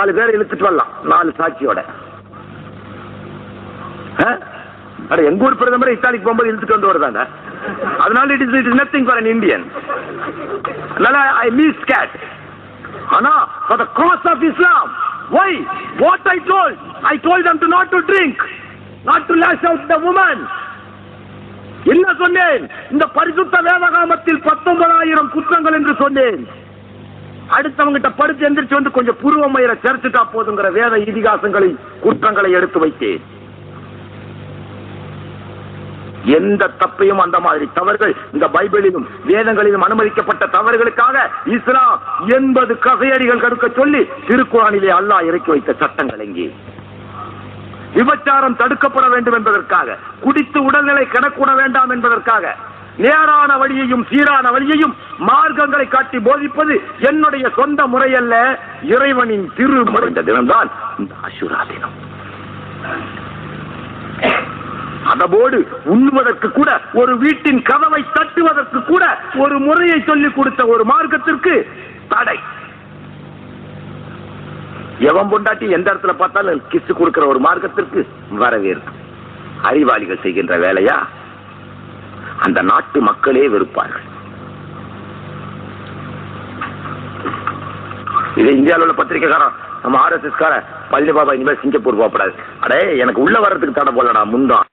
நாலு பேர் இழுத்துட்டு வரலாம். நாலு சாட்சியோட. அட எங்க ஊர் பிரதமர் இத்தாலிக்கு போகும்போது இழுத்துட்டு வந்து வருதாங்க? அதனால it is it is nothing for an Indian அதனால ஐ மீஸ் கேட் ஆனா for the cause of Islam why what I told I told them to not to drink not to lash out the woman என்ன சொன்னேன்? இந்த பரிசுத்த வேதகாமத்தில் பத்தொன்பதாயிரம் குற்றங்கள் என்று சொன்னேன். அடுத்தவங்கிட்ட படுத்து எந்திரிச்சு வந்து கொஞ்சம் புருவமயில சேர்த்துட்டா போதுங்கிற வேத இதிகாசங்களை குற்றங்களை எடுத்து வைத்தேன். எந்த தப்பையும் அந்த மாதிரி தவறுகள் இந்த பைபிளிலும் வேதங்களிலும் அனுமதிக்கப்பட்ட தவறுகளுக்காக இஸ்லாம் எண்பது கசையடிகள் கடுக்க சொல்லி திருக்குறானிலே அல்லாஹ் இறக்கி வைத்த சட்டங்கள் எங்கே? விபச்சாரம் தடுக்கப்பட வேண்டும் என்பதற்காக குடித்து உடல்நிலை கிடக்கூட வேண்டாம் என்பதற்காக நேரான வழியையும் சீரான வழியையும் மார்க்கங்களை காட்டி போதிப்பது என்னுடைய சொந்த முறையல்ல. இறைவனின் திருமுறை. இந்த தினம்தான் இந்த அசுரா தினம். அதபோடு உண்ணுவதற்கு கூட ஒரு வீட்டின் கதவை தட்டுவதற்கு கூட ஒரு முறையை சொல்லிக் கொடுத்த ஒரு மார்க்கத்திற்கு தடை. எவன் பொண்டாட்டி எந்த இடத்துல பார்த்தாலும் கிஸ் கொடுக்கிற ஒரு மார்க்கத்திற்கு வரவேற்பு. அறிவாளிகள் செய்கின்ற வேலையா? அந்த நாட்டு மக்களே வெறுப்பார்கள். இது இந்தியாவில் உள்ள பத்திரிகைக்காரன் நம்ம ஆர்எஸ்எஸ் கார பழனி பாபா இனிமேல் சிங்கப்பூர் போகப்படாது. அடே எனக்கு உள்ள வர்றதுக்கு தடை போடலடா முன்தான்